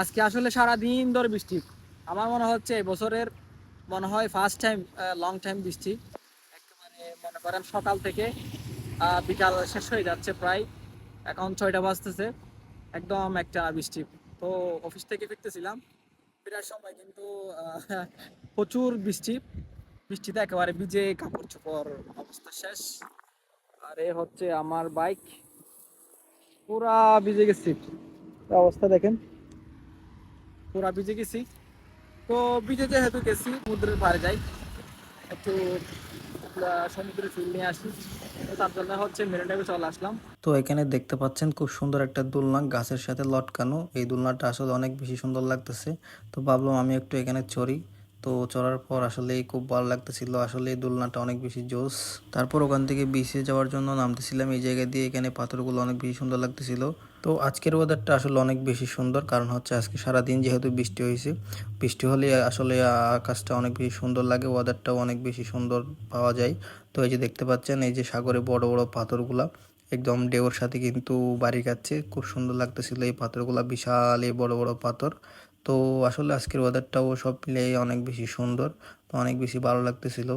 আজকে আসলে সারা দিন ধরে বৃষ্টি। আমার মনে হচ্ছে বছরের মনে হয় ফার্স্ট টাইম লং টাইম বৃষ্টি। একেবারে মনে করেন সকাল থেকে বিকাল শেষ হয়ে যাচ্ছে প্রায়। এখন ছয়টা বাজতেছে, একদম একটা বৃষ্টি। তো অফিস থেকে ফিরতেছিলাম, ফেরার সময় কিন্তু প্রচুর বৃষ্টি। বৃষ্টিতে একেবারে ভিজে কাপড় চোপড় অবস্থা শেষ। আর এ হচ্ছে আমার বাইক পুরা ভিজে গেছি। অবস্থা দেখেন? পুরা ভিজে গেছি। তো ভিজে যেহেতু গেছি, সমুদ্রের পাড়ে যাই। একটু সমুদ্রে ফিল নিয়ে আসি। তার জন্য হচ্ছে মেরিনাইভে চলে আসলাম। তো এখানে দেখতে পাচ্ছেন খুব সুন্দর একটা দোলনা, গাছের সাথে লটকানো। এই দোলনাটা আসলে অনেক বেশি সুন্দর লাগতেছে। তো ভাবলাম আমি একটু এখানে চড়ি। তো চড়ার পর আসলে খুব ভালো লাগতেছিল। আসলে দোলনাটা অনেক বেশি জোস তারপর ওখান থেকে বিচে যাওয়ার জন্য নামতেছিলাম। এই জায়গা দিয়ে এখানে পাথরগুলো অনেক বেশি সুন্দর লাগতেছিল। তো আজকের ওয়েদারটা আসলে অনেক বেশি সুন্দর। কারণ হচ্ছে আজকে সারাদিন যেহেতু বৃষ্টি হয়েছে, বৃষ্টি হলে আসলে আকাশটা অনেক বেশি সুন্দর লাগে ওয়েদারটাও অনেক বেশি সুন্দর পাওয়া যায়। তো এই যে দেখতে পাচ্ছেন, এই যে সাগরে বড় বড় পাথরগুলা একদম ঢেউর সাথে কিন্তু বাড়ি খাচ্ছে খুব সুন্দর লাগতেছিল এই পাথরগুলা, বিশাল এই বড় বড় পাথর। তো আসলে আজকের ওয়েদারটাও সব মিলিয়ে অনেক বেশি সুন্দর তো অনেক বেশি ভালো লাগতেছিল।